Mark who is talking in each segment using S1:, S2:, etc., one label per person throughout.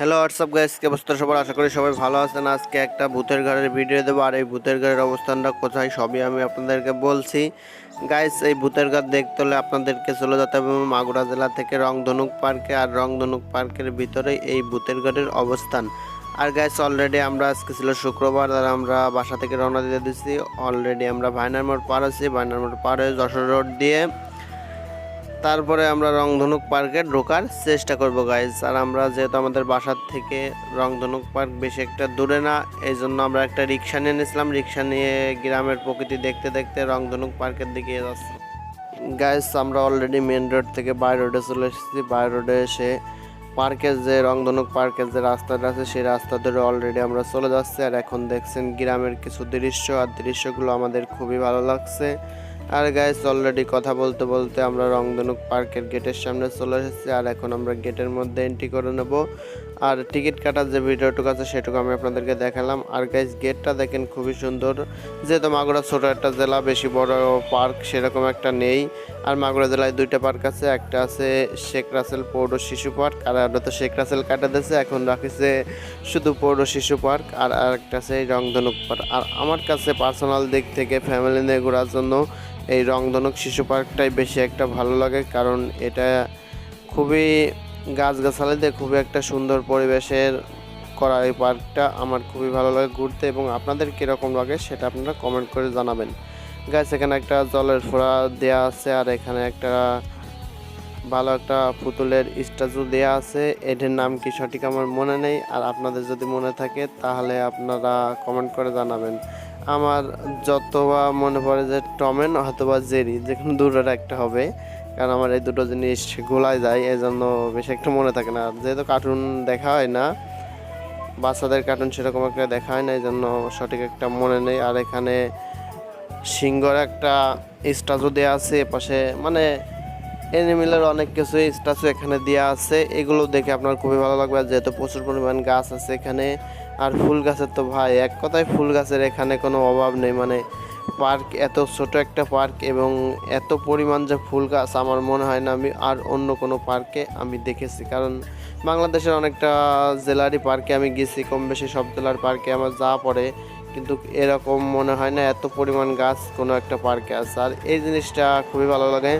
S1: Hello WhatsApp guys কে অবস্থা? সবার আশা করি সবাই ভালো আছেন। আজকে একটা ভূতের ঘরের ভিডিও দেবো। আর এই ভূতের ঘরের অবস্থানটা কোথায় সবই আমি আপনাদেরকে বলছি। গাইস এই ভূতের ঘর দেখতে হলে আপনাদেরকে চলে যেতে হবে মাগুরা জেলা থেকে রংধনুক পার্কে আর রংধনুক পার্কের ভিতরে এই ভূতের ঘরের অবস্থান। আর গাইস অলরেডি আমরা আজকে ছিল শুক্রবার। আর আমরা বাসা থেকে রওনা দিয়ে দিচ্ছি অলরেডি আমরা ভাইনার মোড় পার আছি। ভাইনার মোড় পার হয়ে যশোর রোড দিয়ে তারপরে আমরা রংধনুক পার্কে ঢোকার চেষ্টা করব গাইজ আর আমরা যেহেতু আমাদের বাসার থেকে রংধনুক পার্ক বেশি একটা দূরে না, এই জন্য আমরা একটা রিক্সা নিয়ে নিয়েছিলাম। রিক্সা নিয়ে গ্রামের প্রকৃতি দেখতে দেখতে রংধনুক পার্কের দিকে যাচ্ছি। গাইজ আমরা অলরেডি মেন রোড থেকে বাই রোডে চলে এসেছি। বাই রোডে এসে পার্কের যে রংধনুক পার্কের যে রাস্তাটা আছে, সেই রাস্তা ধরে অলরেডি আমরা চলে যাচ্ছি। আর এখন দেখছেন গ্রামের কিছু দৃশ্য, আর দৃশ্যগুলো আমাদের খুবই ভালো লাগছে। আর গাইস অলরেডি কথা বলতে বলতে আমরা রংধনুক পার্কের গেটের সামনে চলে এসেছি, আর এখন আমরা গেটের মধ্যে এন্ট্রি করে নেব। আর টিকিট কাটার যে ভিডিওটুকু আছে, সেটুকু আমি আপনাদেরকে দেখালাম। আর গাইজ গেটটা দেখেন খুবই সুন্দর। যেহেতু মাগুরা ছোট একটা জেলা, বেশি বড় পার্ক সেরকম একটা নেই। আর মাগুরা জেলায় দুইটা পার্ক আছে, একটা আছে শেখ রাসেল পৌর শিশু পার্ক আর একটা তো শেখ রাসেল কাটা দিয়েছে, এখন রাখিছে শুধু পৌর শিশু পার্ক আর আরেকটা আছে রংধনুক পার্ক আর আমার কাছে পার্সোনাল দিক থেকে ফ্যামিলি নিয়ে ঘোরার জন্য এই রংধনুক শিশু পার্কটাই বেশি একটা ভালো লাগে, কারণ এটা খুবই গাছগাছালি দিয়ে খুবই একটা সুন্দর পরিবেশের করা এই পার্কটা আমার খুবই ভালো লাগে ঘুরতে এবং আপনাদের কীরকম লাগে সেটা আপনারা কমেন্ট করে জানাবেন। গাছ এখানে একটা জলের ফোড়া দেওয়া আছে আর এখানে একটা ভালো একটা পুতুলের স্ট্যাচু দেওয়া আছে। এটির নাম কি সঠিক আমার মনে নেই আর আপনাদের যদি মনে থাকে তাহলে আপনারা কমেন্ট করে জানাবেন। আমার যতবা মনে পড়ে যে টমেন অথবা জেরি যে কোনো দুটোর একটা হবে। কারণ আমার এই দুটো জিনিস গোলায় যায় এই জন্য বেশি একটা মনে থাকে না। যেহেতু কার্টুন দেখা হয় না, বাচ্চাদের কার্টুন সেরকম একটা দেখা হয় না এই জন্য সঠিক একটা মনে নেই। আর এখানে সিংহর একটা স্ট্যাচু দেওয়া আছে পাশে মানে এনিমেলের অনেক কিছু স্ট্যাচু এখানে দেওয়া আছে। এগুলো দেখে আপনার খুবই ভালো লাগবে। যেহেতু প্রচুর পরিমাণ গাছ আছে এখানে, আর ফুল গাছের তো ভাই, এক কথায় ফুল গাছের এখানে কোনো অভাব নেই। মানে পার্ক, এত ছোট একটা পার্ক এবং এত পরিমাণ যে ফুল গাছ আমার মনে হয় না আমি আর অন্য কোনো পার্কে আমি দেখেছি। কারণ বাংলাদেশের অনেকটা জেলারই পার্কে আমি গেছি, কম বেশি সব জেলার পার্কে আমার যা পড়ে। কিন্তু এরকম মনে হয় না এত পরিমাণ গাছ কোনো একটা পার্কে আছে। আর এই জিনিসটা খুবই ভালো লাগে।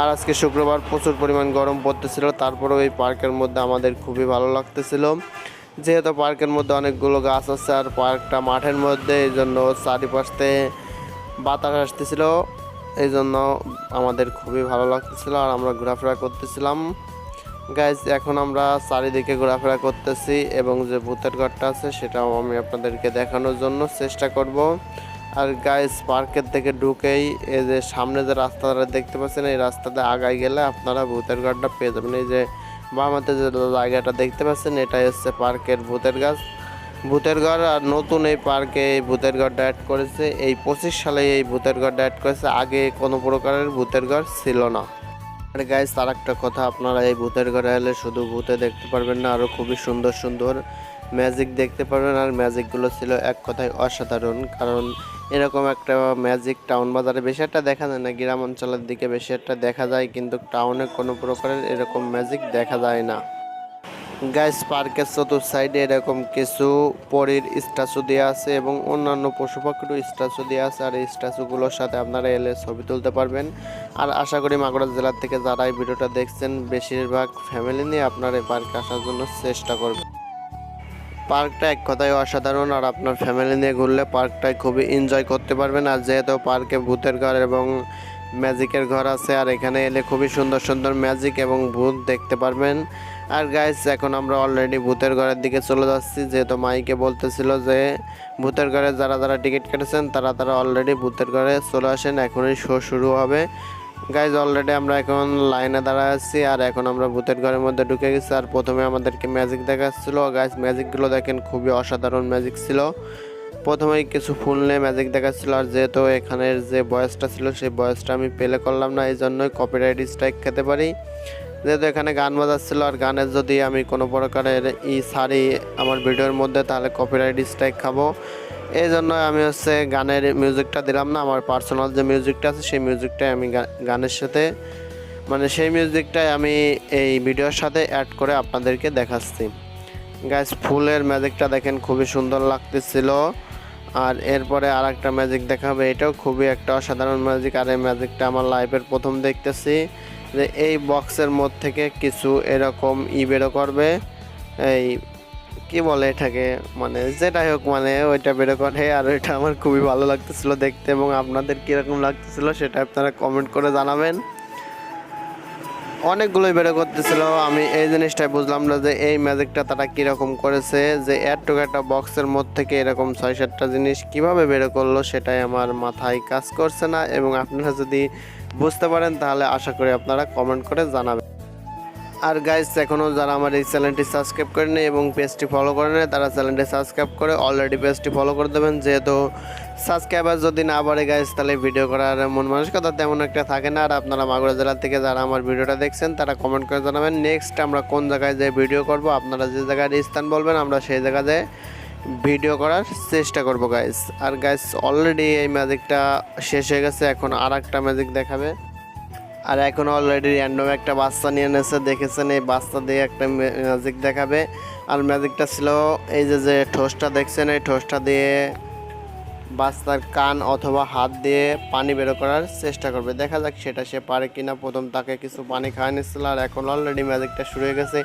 S1: আর আজকে শুক্রবার প্রচুর পরিমাণ গরম পড়তেছিল, তারপরেও এই পার্কের মধ্যে আমাদের খুবই ভালো লাগতেছিল। যেহেতু পার্কের মধ্যে অনেকগুলো গাছ আছে আর পার্কটা মাঠের মধ্যে, এই জন্য চারিপাশে বাতাস আসতেছিল। এই জন্য আমাদের খুবই ভালো লাগতেছিল আর আমরা ঘোরাফেরা করতেছিলাম। গাইজ এখন আমরা চারিদিকে ঘোরাফেরা করতেছি এবং যে ভূতের ঘরটা আছে সেটাও আমি আপনাদেরকে দেখানোর জন্য চেষ্টা করব। আর গাইজ পার্কের থেকে ঢুকেই এই যে সামনে যে রাস্তাটা দেখতে পাচ্ছেন, এই রাস্তাতে আগায় গেলে আপনারা ভূতের ঘরটা পেয়ে যাবেন। এই যে বামাতে যে জায়গাটা দেখতে পাচ্ছেন, এটাই হচ্ছে পার্কের ভূতের গাছ। ভূতের ঘর আর নতুন এই পার্কে এই ভূতের ঘরটা অ্যাড করেছে। এই পঁচিশ সালে এই ভূতের ঘরটা অ্যাড করেছে। আগে কোনো প্রকারের ভূতের ঘর ছিল না। আর গাইজ তার একটা কথা, আপনারা এই ভূতের ঘরে এলে শুধু ভূতে দেখতে পারবেন না আরও খুবই সুন্দর সুন্দর ম্যাজিক দেখতে পারবেন। আর ম্যাজিকগুলো ছিল এক কথায় অসাধারণ, কারণ এরকম একটা ম্যাজিক টাউন বাজারে বেশি একটা দেখা যায় না, গ্রাম অঞ্চলের দিকে বেশি একটা দেখা যায়, কিন্তু টাউনে কোনো প্রকারের এরকম ম্যাজিক দেখা যায় না। গাইস পার্কের চতুর সাইডে এরকম কিছু পরীর স্ট্যাচু দেওয়া আছে এবং অন্যান্য পশু পাখিরও স্ট্যাচু দেওয়া আছে। আর এই স্ট্যাচুগুলোর সাথে আপনারা এলে ছবি তুলতে পারবেন। আর আশা করি মাগুরা জেলা থেকে যারা এই ভিডিওটা দেখছেন, বেশিরভাগ ফ্যামিলি নিয়ে আপনারা এই পার্কে আসার জন্য চেষ্টা করবেন। পার্কটা এক কথায় অসাধারণ, আর আপনার ফ্যামিলি নিয়ে ঘুরলে পার্কটায় খুবই এনজয় করতে পারবেন। আর যেহেতু পার্কে ভূতের ঘর এবং ম্যাজিকের ঘর আছে, আর এখানে এলে খুবই সুন্দর সুন্দর ম্যাজিক এবং ভূত দেখতে পারবেন। আর গাইস এখন আমরা অলরেডি ভূতের ঘরের দিকে চলে যাচ্ছি। যেহেতু মাইকে বলতেছিল যে, ভূতের ঘরে যারা যারা টিকিট কেটেছেন, তারা তারা অলরেডি ভূতের ঘরে চলে আসেন। এখনই শো শুরু হবে। গাইজ অলরেডি আমরা এখন লাইনে দাঁড়ায় আছি আর এখন আমরা ভূতের ঘরের মধ্যে ঢুকে গেছি। আর প্রথমে আমাদেরকে ম্যাজিক দেখাচ্ছিলো। গাইজ ম্যাজিকগুলো দেখেন, খুবই অসাধারণ ম্যাজিক ছিল। প্রথমেই কিছু ফুল নিয়ে ম্যাজিক দেখাচ্ছিল। আর যেহেতু এখানের যে বয়সটা ছিল, সেই বয়সটা আমি পেলে করলাম না এই জন্যই কপিরাইট স্ট্রাইক খেতে পারি। যেহেতু এখানে গান বাজাচ্ছিল আর গানের যদি আমি কোনো প্রকারের ই সারি আমার ভিডিওর মধ্যে, তাহলে কপিরাইট স্ট্রাইক খাব। এই জন্য আমি হচ্ছে গানের মিউজিকটা দিলাম না, আমার পার্সোনাল যে মিউজিকটা আছে, সেই মিউজিকটাই আমি গানের সাথে মানে সেই মিউজিকটাই আমি এই ভিডিওর সাথে অ্যাড করে আপনাদেরকে দেখাচ্ছি। গাছ ফুলের ম্যাজিকটা দেখেন, খুবই সুন্দর লাগতেছিল। আর এরপরে আর একটা ম্যাজিক দেখাবে, এটাও খুবই একটা অসাধারণ ম্যাজিক আর এই ম্যাজিকটা আমার লাইফের প্রথম দেখতেছি। যে এই বক্সের মধ্যে থেকে কিছু এরকম ই বেরো করবে। এই কি বলে এটাকে? মানে যেটাই হোক মানে ওইটা বেরো করে। আর ওইটা আমার খুবই ভালো লাগতেছিল দেখতে এবং আপনাদের কীরকম লাগতেছিল সেটা আপনারা কমেন্ট করে জানাবেন। অনেকগুলোই বেরো করতেছিল। আমি এই জিনিসটাই বুঝলাম না যে এই ম্যাজিকটা তারা কীরকম করেছে, যে এরটুকু একটা বক্সের মধ্যে থেকে এরকম ছয় সাতটা জিনিস কীভাবে বেরো করল সেটাই আমার মাথায় কাজ করছে না। এবং আপনারা যদি বুঝতে পারেন, তাহলে আশা করি আপনারা কমেন্ট করে জানাবেন। আর গাইস এখনও যারা আমার এই চ্যানেলটি সাবস্ক্রাইব করে করেনি এবং পেজটি ফলো করে নেয় তারা চ্যানেলটি সাবস্ক্রাইব করে অলরেডি পেজটি ফলো করে দেবেন। যেহেতু সাবস্ক্রাইবার যদি না বাড়ে গাইস তাহলে ভিডিও করার মন মানসিকতা তেমন একটা থাকে না। আর আপনারা মাগুরা জেলা থেকে যারা আমার ভিডিওটা দেখছেন, তারা কমেন্ট করে জানাবেন। নেক্সট আমরা কোন জায়গায় যে ভিডিও করব, আপনারা যে জায়গায় স্থান বলবেন, আমরা সেই জায়গা জায়গায় ভিডিও করার চেষ্টা করব গাইস আর গাইস অলরেডি এই ম্যাজিকটা শেষ হয়ে গেছে। এখন আর একটা ম্যাজিক দেখাবে। আর এখন অলরেডি র্যান্ডম একটা বাচ্চা নিয়ে এনেছে। দেখেছেন? এই বাচ্চা দিয়ে একটা ম্যাজিক দেখাবে। আর ম্যাজিকটা ছিল এই যে যে ঠোসটা দেখছেন? এই ঠোসটা দিয়ে বাচ্চার কান অথবা হাত দিয়ে পানি বের করার চেষ্টা করবে। দেখা যাক সেটা সে পারে কিনা। প্রথম তাকে কিছু পানি খাওয়া নিচ্ছিল আর এখন অলরেডি ম্যাজিকটা শুরু হয়ে গেছে।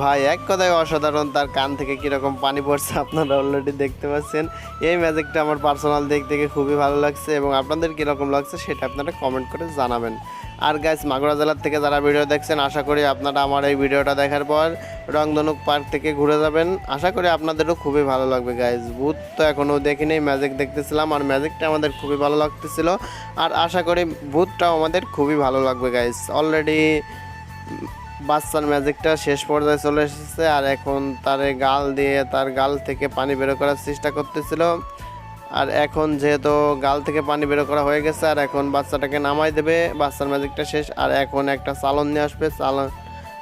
S1: ভাই, এক কথায় অসাধারণ। তার কান থেকে কীরকম পানি পড়ছে আপনারা অলরেডি দেখতে পাচ্ছেন। এই ম্যাজিকটা আমার পার্সোনাল দিক থেকে খুবই ভালো লাগছে এবং আপনাদের কীরকম লাগছে সেটা আপনারা কমেন্ট করে জানাবেন। আর গাইস মাগুরা জেলার থেকে যারা ভিডিও দেখছেন, আশা করি আপনারা আমার এই ভিডিওটা দেখার পর রংধনুক পার্ক থেকে ঘুরে যাবেন। আশা করি আপনাদেরও খুবই ভালো লাগবে গাইজ ভূত তো এখনও দেখিনি ম্যাজিক দেখতেছিলাম আর ম্যাজিকটা আমাদের খুবই ভালো লাগতেছিল। আর আশা করি ভূতটাও আমাদের খুবই ভালো লাগবে গাইজ অলরেডি বাচ্চার ম্যাজিকটা শেষ পর্যায়ে চলে এসেছে আর এখন তার গাল দিয়ে তার গাল থেকে পানি বের করার চেষ্টা করতেছিল। আর এখন যেহেতু গাল থেকে পানি বের করা হয়ে গেছে, আর এখন বাচ্চাটাকে নামাই দেবে, বাচ্চার ম্যাজিকটা শেষ। আর এখন একটা চালন নিয়ে আসবে, চালন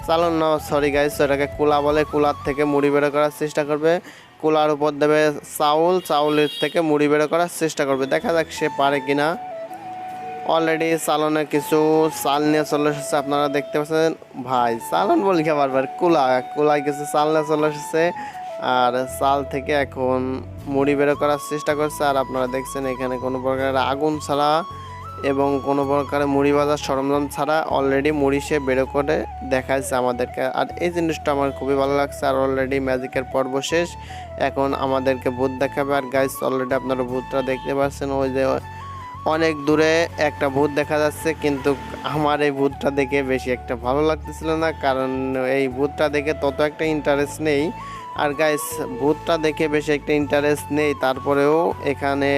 S1: চালন না সরি গাইস এটাকে কুলা বলে, কুলার থেকে মুড়ি বের করার চেষ্টা করবে। কুলার উপর দেবে চাউল, চাউলের থেকে মুড়ি বের করার চেষ্টা করবে। দেখা যাক সে পারে কি না অলরেডি চালনে কিছু চাল নিয়ে চলে এসেছে, আপনারা দেখতে পাচ্ছেন। ভাই, চালন বলি কি বারবার কুলা, কুলায় কিছু চাল নিয়ে চলে এসেছে। আর চাল থেকে এখন মুড়ি বের করার চেষ্টা করছে, আর আপনারা দেখছেন এখানে কোনো প্রকারের আগুন ছাড়া এবং কোনো প্রকারের মুড়ি বাজার সরঞ্জাম ছাড়া অলরেডি মুড়ি সে বের করে দেখাচ্ছে আমাদেরকে। আর এই জিনিসটা আমার খুবই ভালো লাগছে, আর অলরেডি ম্যাজিকের পর্ব শেষ। এখন আমাদেরকে ভূত দেখাবে। আর গাইস অলরেডি আপনারা ভূতটা দেখতে পাচ্ছেন, ওই যে অনেক দূরে একটা ভূত দেখা যাচ্ছে, কিন্তু আমার এই ভূতটা দেখে বেশি একটা ভালো লাগতেছিল না, কারণ এই ভূতটা দেখে তত একটা ইন্টারেস্ট নেই। আর গাইস ভূতটা দেখে বেশি একটা ইন্টারেস্ট নেই। তারপরেও এখানে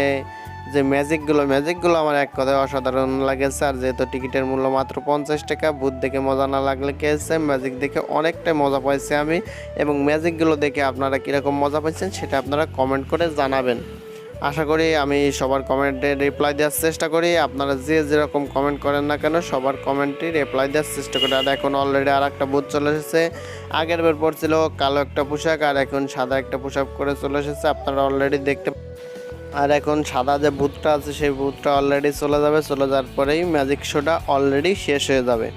S1: যে ম্যাজিকগুলো ম্যাজিকগুলো আমার এক কথায় অসাধারণ লাগে স্যার যেহেতু টিকিটের মূল্য মাত্র পঞ্চাশ টাকা, ভূত দেখে মজা না লাগলে কে এসছে ম্যাজিক দেখে অনেকটাই মজা পাইছি আমি। এবং ম্যাজিকগুলো দেখে আপনারা কীরকম মজা পাইছেন, সেটা আপনারা কমেন্ট করে জানাবেন। আশা করি আমি সবার কমেন্টে রিপ্লাই দেওয়ার চেষ্টা করি। আপনারা যে যেরকম কমেন্ট করেন না কেন, সবার কমেন্টে রিপ্লাই দেওয়ার চেষ্টা করি। আর এখন অলরেডি আর একটা বুথ চলে এসেছে। আগের বের পড়ছিল কালো একটা পোশাক, আর এখন সাদা একটা পোশাক করে চলে এসেছে। আপনারা অলরেডি দেখতে আর এখন সাদা যে ভূতটা আছে, সেই ভূতটা অলরেডি চলে যাবে। চলে যাওয়ার পরেই ম্যাজিক শোটা অলরেডি শেষ হয়ে যাবে।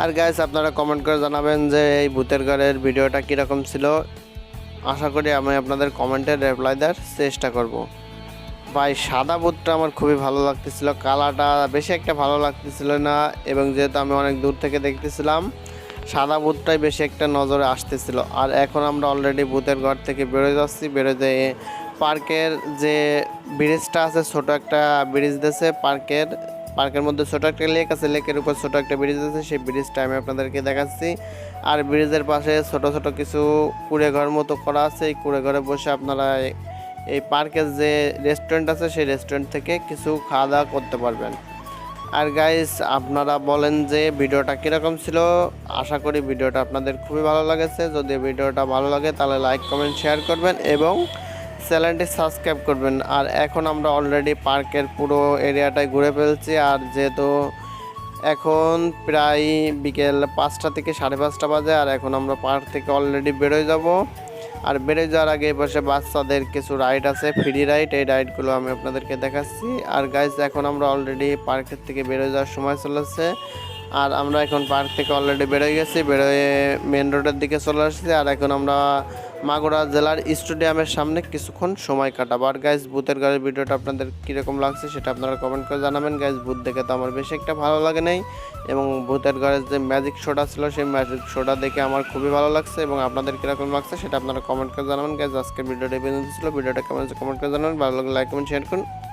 S1: আর গাইস আপনারা কমেন্ট করে জানাবেন যে এই ভূতের ঘরের ভিডিওটা কীরকম ছিল। আশা করি আমি আপনাদের কমেন্টের রিপ্লাই দেওয়ার চেষ্টা করব। ভাই, সাদা বুটটা আমার খুবই ভালো লাগতেছিল, কালারটা বেশি একটা ভালো লাগতেছিল না এবং যেহেতু আমি অনেক দূর থেকে দেখতেছিলাম, সাদা বুটটাই বেশি একটা নজরে আসতেছিল। আর এখন আমরা অলরেডি বুথের ঘর থেকে বেরোয় যাচ্ছি, বেরোয় যেয়ে পার্কের যে ব্রিজটা আছে, ছোট একটা ব্রিজ দিয়েছে পার্কের পার্কের মধ্যে ছোট একটা লেক আছে লেকের উপর ছোট একটা ব্রিজ আছে, সেই ব্রিজটা আমি আপনাদেরকে দেখাচ্ছি। আর ব্রিজের পাশে ছোট ছোট কিছু কুড়ে ঘর মতো করা আছে। এই কুড়ে ঘরে বসে আপনারা এই- পার্কের যে রেস্টুরেন্ট আছে, সেই রেস্টুরেন্ট থেকে কিছু খাওয়া দাওয়া করতে পারবেন। আর গাইস আপনারা বলেন যে ভিডিওটা কীরকম ছিল। আশা করি ভিডিওটা আপনাদের খুবই ভালো লেগেছে। যদি ভিডিওটা ভালো লাগে, তাহলে লাইক কমেন্ট শেয়ার করবেন এবং চ্যানেলটি সাবস্ক্রাইব করবেন। আর এখন আমরা অলরেডি পার্কের পুরো এরিয়াটাই ঘুরে ফেলছি। আর যেহেতু এখন প্রায় বিকেল পাঁচটা থেকে সাড়ে পাঁচটা বাজে, আর এখন আমরা পার্ক থেকে অলরেডি বেরোয় যাব। আর বেরোয় যাওয়ার আগে পাশে বাচ্চাদের কিছু রাইড আছে ফ্রি রাইড এই রাইডগুলো আমি আপনাদেরকে দেখাচ্ছি। আর গাইজ এখন আমরা অলরেডি পার্কের থেকে বেরোয় যাওয়ার সময় চলেছে। আর আমরা এখন পার্ক থেকে অলরেডি বেরোয় গেছি, বেরোয়ে মেন রোডের দিকে চলে আসছি আর এখন আমরা মাগুরা জেলার স্টেডিয়ামের সামনে কিছুক্ষণ সময় কাটাবো। আর গাইজ ভূতের গাড়ির ভিডিওটা আপনাদের কীরকম লাগছে সেটা আপনারা কমেন্ট করে জানাবেন। গাইজ ভূত দেখে তো আমার বেশি একটা ভালো লাগে নাই এবং ভূতের গাড়ির যে ম্যাজিক শোটা ছিল, সেই ম্যাজিক শোটা দেখে আমার খুবই ভালো লাগছে এবং আপনাদের কীরকম লাগছে সেটা আপনারা কমেন্ট করে জানাবেন। গাইজ আজকের ভিডিওটা পর্যন্ত ছিল। ভিডিওটা কেমন কমেন্ট করে জানাবেন। ভালো লাগলে লাইক কমেন্ট শেয়ার করুন।